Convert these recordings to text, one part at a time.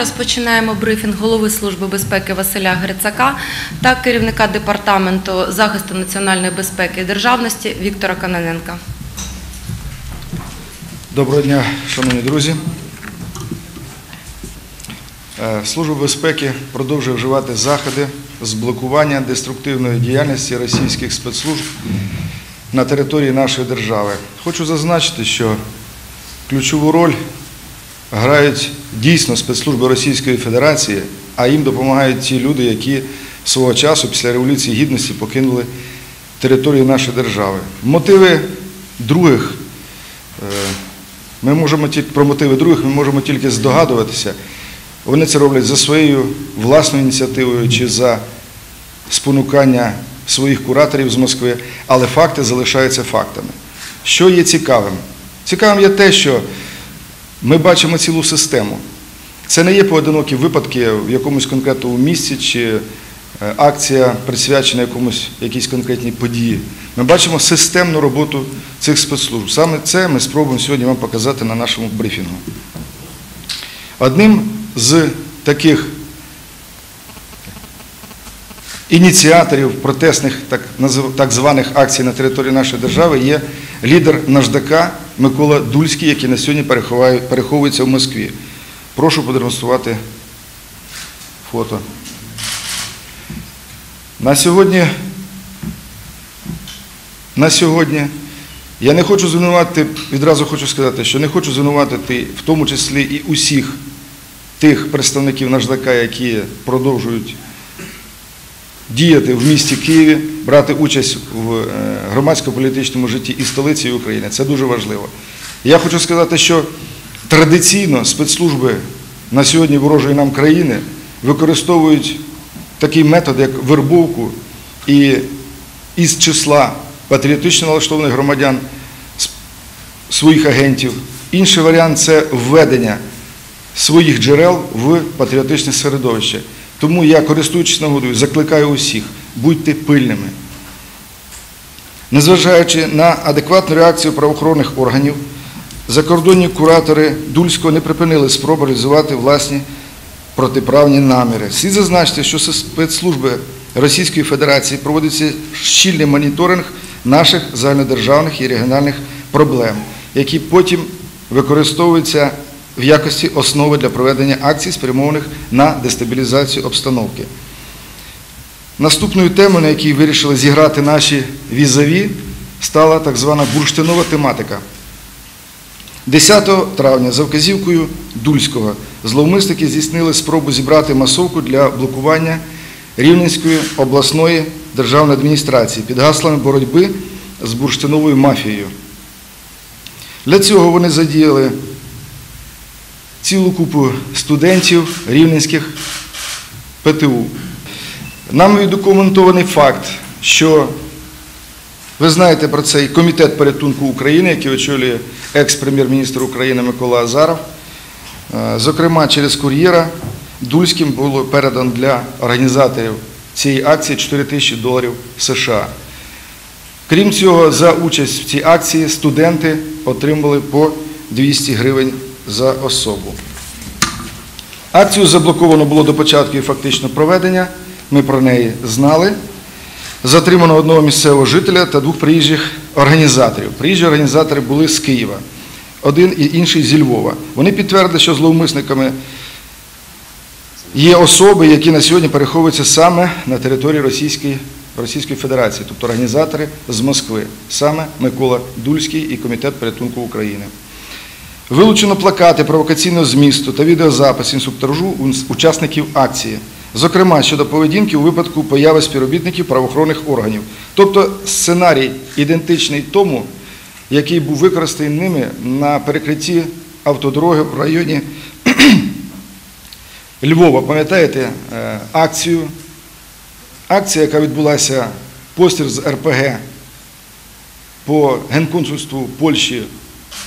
Розпочинаємо брифінг голови Служби безпеки Василя Грицака та керівника департаменту захисту національної безпеки і державності Віктора Каноненка. Доброго дня, шановні друзі. Е, Служба безпеки продовжує вживати заходи з блокування деструктивної діяльності російських спецслужб на території нашої держави. Хочу зазначити, що ключову роль грають дійсно спецслужби Російської Федерації, а їм допомагають ті люди, які свого часу після Революції Гідності покинули територію нашої держави. Мотиви других е, ми можемо про мотиви других, ми можемо тільки здогадуватися. Вони це роблять за своєю власною ініціативою чи за спонукання своїх кураторів з Москви, але факти залишаються фактами. Що є цікавим? Цікавим є те, що ми бачимо цілу систему. Це не є поодинокі випадки в якомусь конкретному місці чи е, акція присвячена якомусь якійсь конкретній події. Ми бачимо системну роботу цих спецслужб. Саме це ми спробуємо сьогодні вам показати на нашому брифінгу. Одним з таких ініціаторів протестних так званих акцій на території нашої держави є лідер Наждака Микола Дульський, який на сьогодні переховується в Москві. Прошу продемонструвати фото. На сьогодні, на сьогодні я не хочу звинуватити, відразу хочу сказати, що не хочу звинуватити в тому числі і усіх тих представників Наждака, які продовжують діяти в місті Києві, брати участь в е, громадсько-політичному житті і столиці України. Це дуже важливо. Я хочу сказати, що традиційно спецслужби на сьогодні ворожої нам країни використовують такий метод, як вербовку і із числа патріотично налаштованих громадян своїх агентів. Інший варіант це введення своїх джерел в патріотичне середовище. Тому я, користуючись нагодою, закликаю усіх, будьте пильними. Незважаючи на адекватну реакцію правоохоронних органів, закордонні куратори Дульського не припинили спробу реалізувати власні протиправні наміри. Слід зазначити, що спецслужби Російської Федерації проводиться щільний моніторинг наших загальнодержавних і регіональних проблем, які потім використовуються в якості основи для проведення акцій, спрямованих на дестабілізацію обстановки. Наступною темою, на якій вирішили зіграти наші візаві, стала так звана бурштинова тематика. 10 травня за вказівкою Дульського зловмисники здійснили спробу зібрати масовку для блокування Рівненської обласної державної адміністрації під гаслами боротьби з бурштиновою мафією. Для цього вони задіяли цілу купу студентів рівненських ПТУ. Нам віддокументований факт, що ви знаєте про цей комітет порятунку України, який очолює екс-прем'єр-міністр України Микола Азаров. Е, Зокрема, через кур'єра Дульським було передано для організаторів цієї акції 4 тисячі доларів США. Крім цього, за участь в цій акції студенти отримали по 200 гривень за особу. Акцію заблоковано було до початку її фактично проведення. Ми про неї знали. Затримано одного місцевого жителя та двох приїжджих організаторів. Приїжджі організатори були з Києва, один і інший зі Львова. Вони підтвердили, що зловмисниками є особи, які на сьогодні переховуються саме на території Російської, Російської Федерації, тобто організатори з Москви, саме Микола Дульський і Комітет порятунку України. Вилучено плакати провокаційного змісту та відеозапис інструктажу учасників акції, зокрема щодо поведінки у випадку появи співробітників правоохоронних органів. Тобто сценарій ідентичний тому, який був використаний ними на перекритті автодороги в районі Львова. Пам'ятаєте е, акцію? Акція, яка відбулася постріл з РПГ по генконсульству Польщі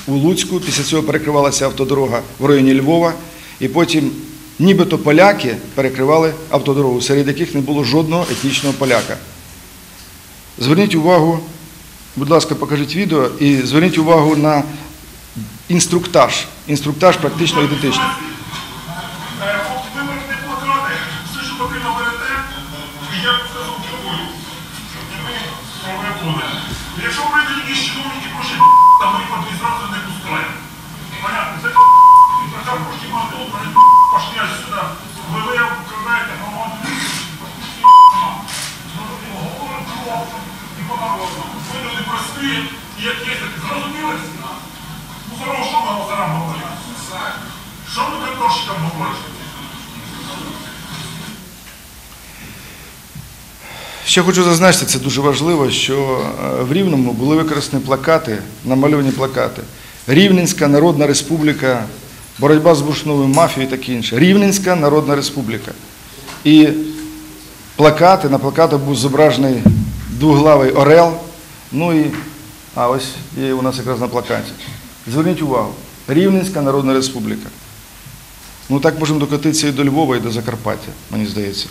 у Луцьку, після цього перекривалася автодорога в районі Львова, і потім нібито поляки перекривали автодорогу, серед яких не було жодного етнічного поляка. Зверніть увагу, будь ласка, покажіть відео і зверніть увагу на інструктаж. Інструктаж практично ідентичний. Люди і як є, так зрозуміли? Ну, хорошого вам зараз говорять. Що ми картошикам говорите? Ще хочу зазначити, це дуже важливо, що е, в Рівному були використані плакати, намальовані плакати. Рівненська Народна Республіка, боротьба з бурштиновою мафією і таке інше. Рівненська Народна Республіка. І плакати, на плакатах був зображений двуглавий орел. Ну і, а ось є у нас якраз на плакаті. Зверніть увагу, Рівненська Народна Республіка. Ну так можемо докотитися і до Львова, і до Закарпаття, мені здається.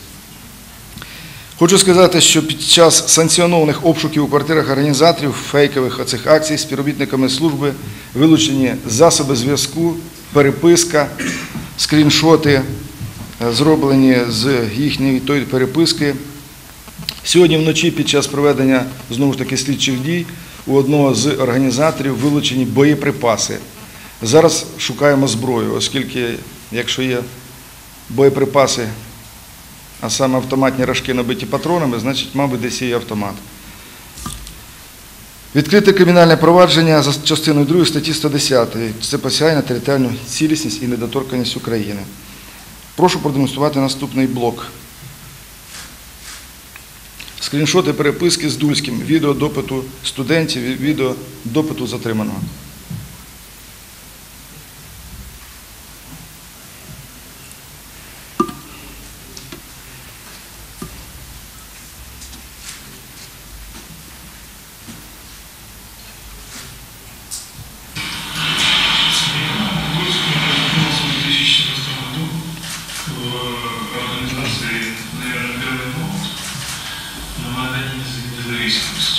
Хочу сказати, що під час санкціонованих обшуків у квартирах організаторів фейкових оцих акцій співробітниками служби вилучені засоби зв'язку, переписка, скріншоти, е, зроблені з їхньої тої переписки. Сьогодні вночі під час проведення знову ж таки слідчих дій у одного з організаторів вилучені боєприпаси. Зараз шукаємо зброю, оскільки, якщо є боєприпаси а саме автоматні рожки набиті патронами, значить, мабуть, десь є автомат. Відкрите кримінальне провадження за частиною 2 статті 110. Це посягає на територіальну цілісність і недоторканність України. Прошу продемонструвати наступний блок. Скріншоти переписки з Дульським, відео допиту студентів, відео допиту затриманого. reasons.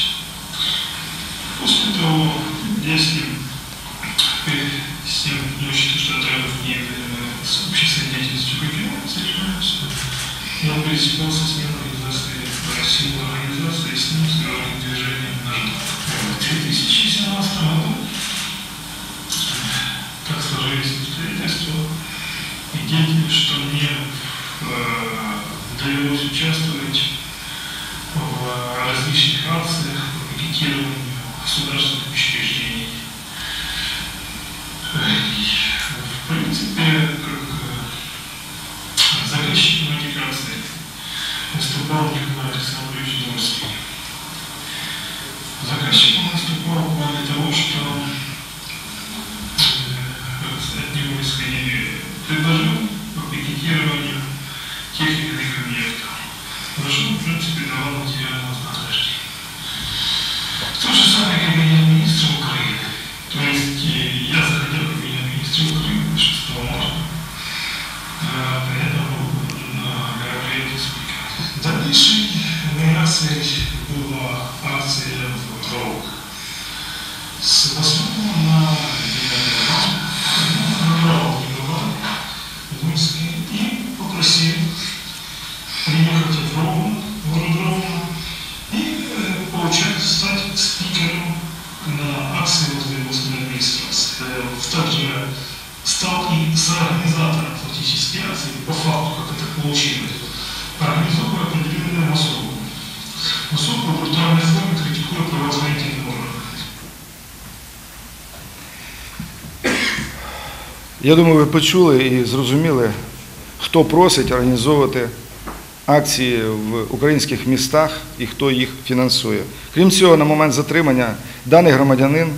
Я думаю, ви почули і зрозуміли, хто просить організовувати акції в українських містах і хто їх фінансує. Крім цього, на момент затримання даний громадянин,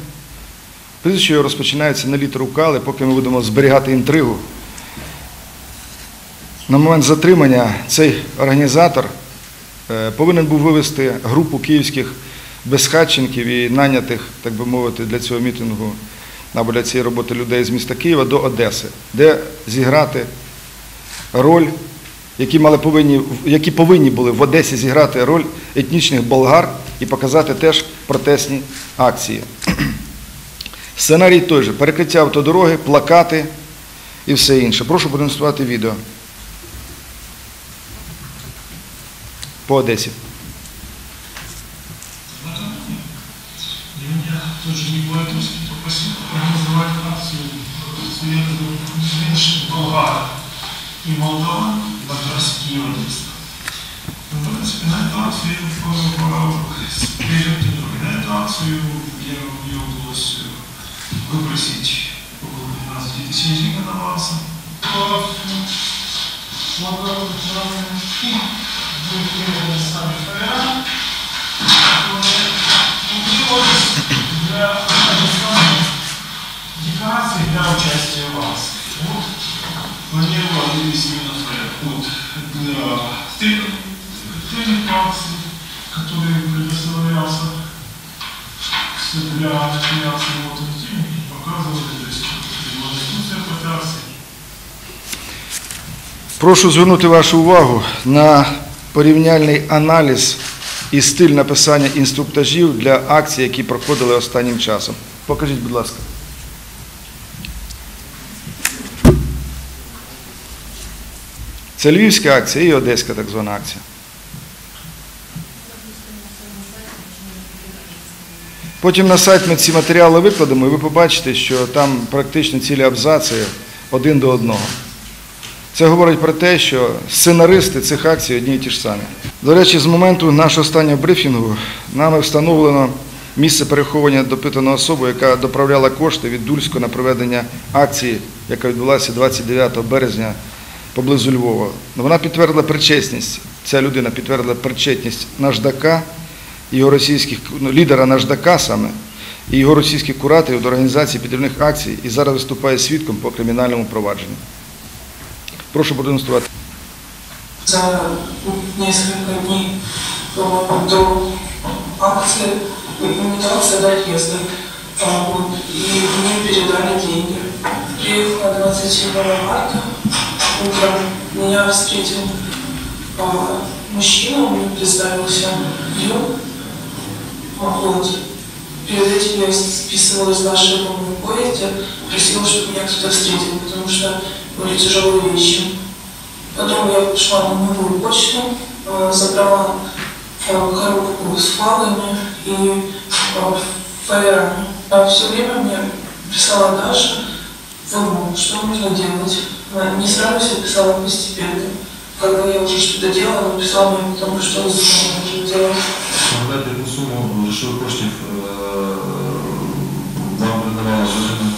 прізвище його розпочинається на літеру К, але поки ми будемо зберігати інтригу. На момент затримання цей організатор е, повинен був вивести групу київських безхатченків і нанятих, так би мовити, для цього мітингу на цієї роботи людей з міста Києва до Одеси, де зіграти роль, які мали повинні, які повинні були в Одесі зіграти роль етнічних болгар і показати теж протестні акції. Сценарій той же перекриття автодороги, плакати і все інше. Прошу продемонструвати відео. По Одесі. Молдова и Молдова докторские водительства. В принципе, на эту акцию вперед и другой. На эту акцию я ее удалось выбросить около 15 тысяч денег отобрался. Молдова фильм был сами фаера. Для декораций для участия в акции. Вот, планировал вывести именно флэп. Вот, для тренинг тренинг акций, который предоставлялся для реакции вот и показывали, то есть была инструкция по акции. Прошу звернути вашу увагу на порівняльний аналіз і стиль написання інструктажів для акцій, які проходили останнім часом. Покажіть, будь ласка. Це львівська акція і одеська так звана акція. Потім на сайт ми ці матеріали викладемо, і ви побачите, що там практично цілі абзаци один до одного. Це говорить про те, що сценаристи цих акцій одні і ті ж самі. До речі, з моменту нашого останнього брифінгу нами встановлено місце переховування допитаної особи, яка доправляла кошти від Дульського на проведення акції, яка відбулася 29 березня поблизу Львова. Вона підтвердила причесність. Ця людина підтвердила причетність Наждака, його російських ну, лідера Наждака саме, і його російських кураторів до організації підривних акцій і зараз виступає свідком по кримінальному провадженню. Прошу продемонструвати. за несколько дней до акции, имитация до отъезда. А, вот, И мне передали деньги. Приехала 27 марта, утром меня встретил а, мужчина, он мне представился Ю. А, Вот. Перед этим я списывалась на ошибку в поезде, просила, чтобы меня кто-то встретил, потому что были тяжелые вещи. Потом я пошла на новую почту, э, забрала э, коробку с флагами и э, фаерами. А все время мне писала Даша, ну, что нужно делать. Не сразу все писала постепенно. Когда я уже что-то делала, она писала мне потому что нужно делать. Нагадати яку суму грошових коштів е, вам передавала дружина?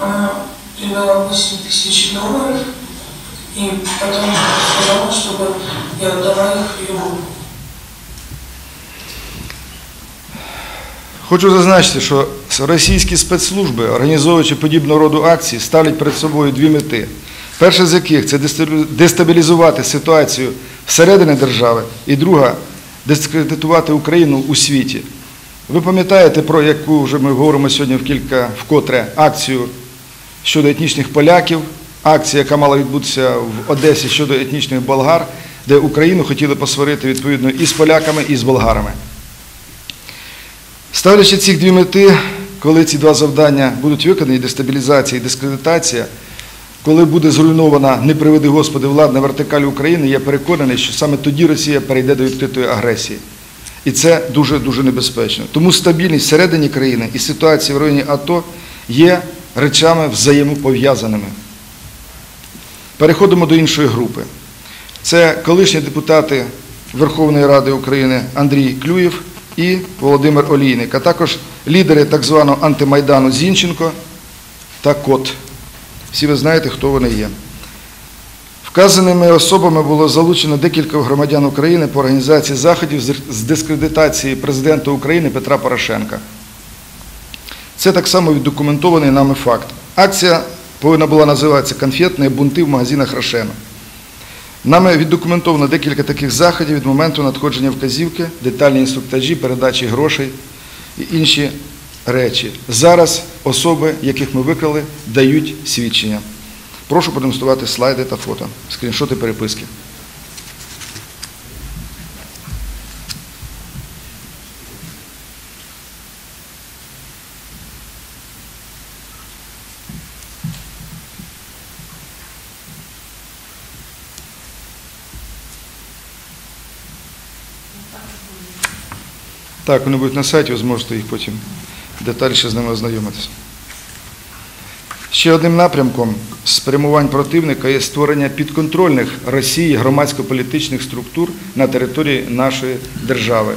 Она перевела 8 тысяч долларов и потом сказала, чтобы я отдала их ему. Хочу зазначити, що російські спецслужби, організовуючи подібного роду акції, ставлять перед собою дві мети. Перша з яких це дестабілізувати ситуацію всередині держави, і друга дискредитувати Україну у світі. Ви пам'ятаєте, про яку вже ми говоримо сьогодні в кілька вкотре акцію щодо етнічних поляків, акція, яка мала відбутися в Одесі щодо етнічних болгар, де Україну хотіли посварити відповідно і з поляками, і з болгарами. Ставлячи ці дві мети, коли ці два завдання будуть виконані, дестабілізація і дискредитація, коли буде зруйнована, не приведи Господи, владна вертикаль України, я переконаний, що саме тоді Росія перейде до відкритої агресії. І це дуже-дуже небезпечно. Тому стабільність всередині країни і ситуація в районі АТО є речами взаємопов'язаними. Переходимо до іншої групи. Це колишні депутати Верховної Ради України Андрій Клюєв і Володимир Олійник, а також лідери так званого антимайдану Зінченко та Кот. Всі ви знаєте, хто вони є. Вказаними особами було залучено декілька громадян України по організації заходів з дискредитації президента України Петра Порошенка. Це так само віддокументований нами факт. Акція повинна була називатися Конфетні бунти в магазинах Рошена. Нами віддокументовано декілька таких заходів від моменту надходження вказівки, детальні інструктажі, передачі грошей і інші речі. Зараз особи, яких ми викрали, дають свідчення. Прошу продемонструвати слайди та фото, скріншоти переписки. Так, вони будуть на сайті, ви зможете їх потім детальніше з ними ознайомитися. Ще одним напрямком спрямувань противника є створення підконтрольних Росії громадсько-політичних структур на території нашої держави,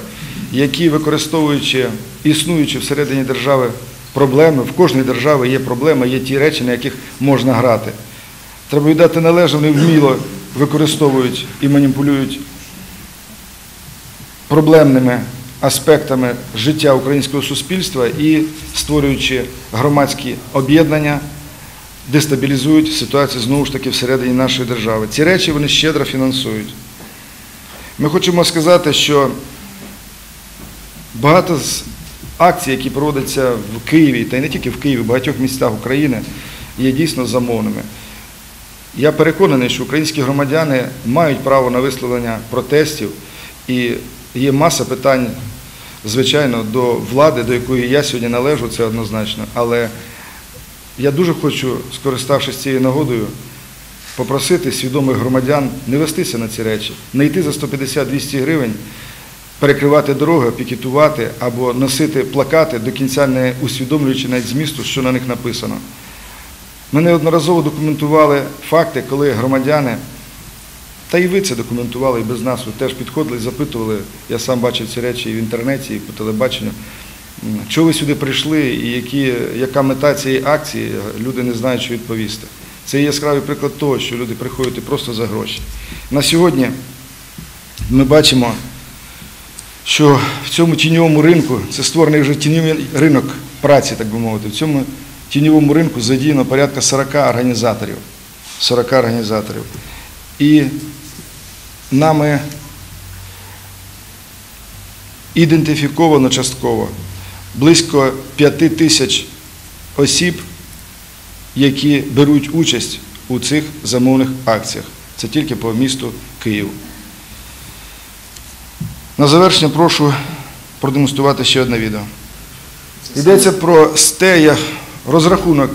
які, використовуючи існуючі всередині держави проблеми, в кожній державі є проблеми, є ті речі, на яких можна грати. Треба віддати належне, вони вміло використовують і маніпулюють проблемними аспектами життя українського суспільства і створюючи громадські об'єднання, дестабілізують ситуацію знову ж таки всередині нашої держави. Ці речі вони щедро фінансують. Ми хочемо сказати, що багато з акцій, які проводяться в Києві, та й не тільки в Києві, в багатьох містах України, є дійсно замовними. Я переконаний, що українські громадяни мають право на висловлення протестів, і є маса питань, звичайно, до влади, до якої я сьогодні належу, це однозначно. Але я дуже хочу, скориставшись цією нагодою, попросити свідомих громадян не вестися на ці речі, не йти за 150-200 гривень, перекривати дороги, пікетувати або носити плакати, до кінця не усвідомлюючи навіть змісту, що на них написано. Ми неодноразово документували факти, коли громадяни, та і ви це документували і без нас, ви теж підходили, запитували, я сам бачив ці речі і в інтернеті, і по телебаченню, чого ви сюди прийшли і які, яка мета цієї акції, люди не знають, що відповісти. Це є яскравий приклад того, що люди приходять просто за гроші. На сьогодні ми бачимо, що в цьому тіньовому ринку, це створений вже тіньовий ринок праці, так би мовити, в цьому тіньовому ринку задіяно порядка 40 організаторів. 40 організаторів. І нами ідентифіковано частково близько 5 тисяч осіб, які беруть участь у цих замовних акціях. Це тільки по місту Києву. На завершення прошу продемонструвати ще одне відео. Йдеться про стея, розрахунок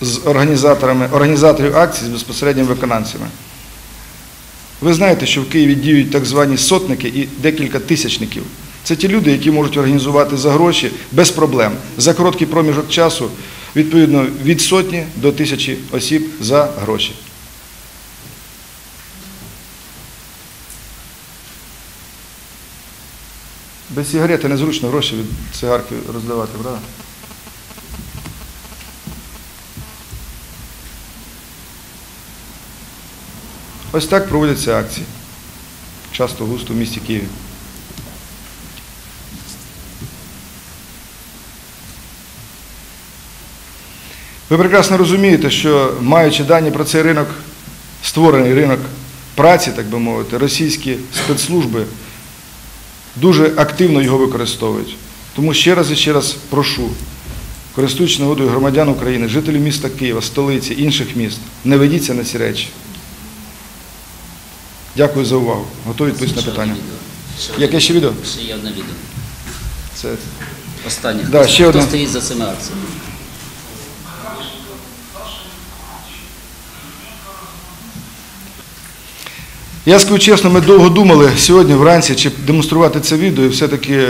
з організаторами, організаторів акцій з безпосередніми виконавцями. Ви знаєте, що в Києві діють так звані сотники і декілька тисячників. Це ті люди, які можуть організувати за гроші без проблем за короткий проміжок часу, відповідно від сотні до тисячі осіб за гроші. Без сигарети незручно гроші від цигарки роздавати, правда? Ось так проводяться акції. Часто густо в місті Києві. Ви прекрасно розумієте, що маючи дані про цей ринок, створений ринок праці, так би мовити, російські спецслужби дуже активно його використовують. Тому ще раз і ще раз прошу, користуючись нагодою громадян України, жителів міста Києва, столиці, інших міст, не ведіться на ці речі. Дякую за увагу. Готові відповісти на питання. Яке ще відео? Ще є одне відео. Це Останнє. Да, ще хто одне. стоїть за цими акціями? Я скажу чесно, ми довго думали сьогодні вранці, чи демонструвати це відео, і все-таки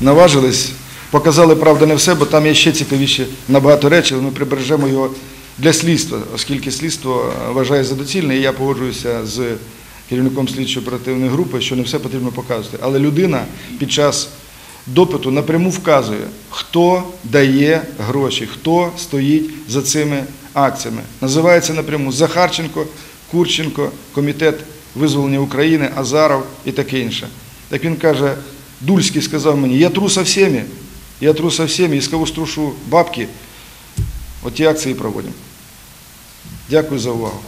наважились. Показали, правда, не все, бо там є ще цікавіші набагато речі, але ми прибережемо його для слідства, оскільки слідство вважає за доцільне, і я погоджуюся з керівником слідчої оперативної групи, що не все потрібно показувати. Але людина під час допиту напряму вказує, хто дає гроші, хто стоїть за цими акціями. Називається напряму Захарченко, Курченко, комітет визволення України, Азаров і таке інше. Так він каже, Дульський сказав мені, я тру со всеми, я тру со і з кого струшу бабки, от ті акції проводимо. Дякую за увагу.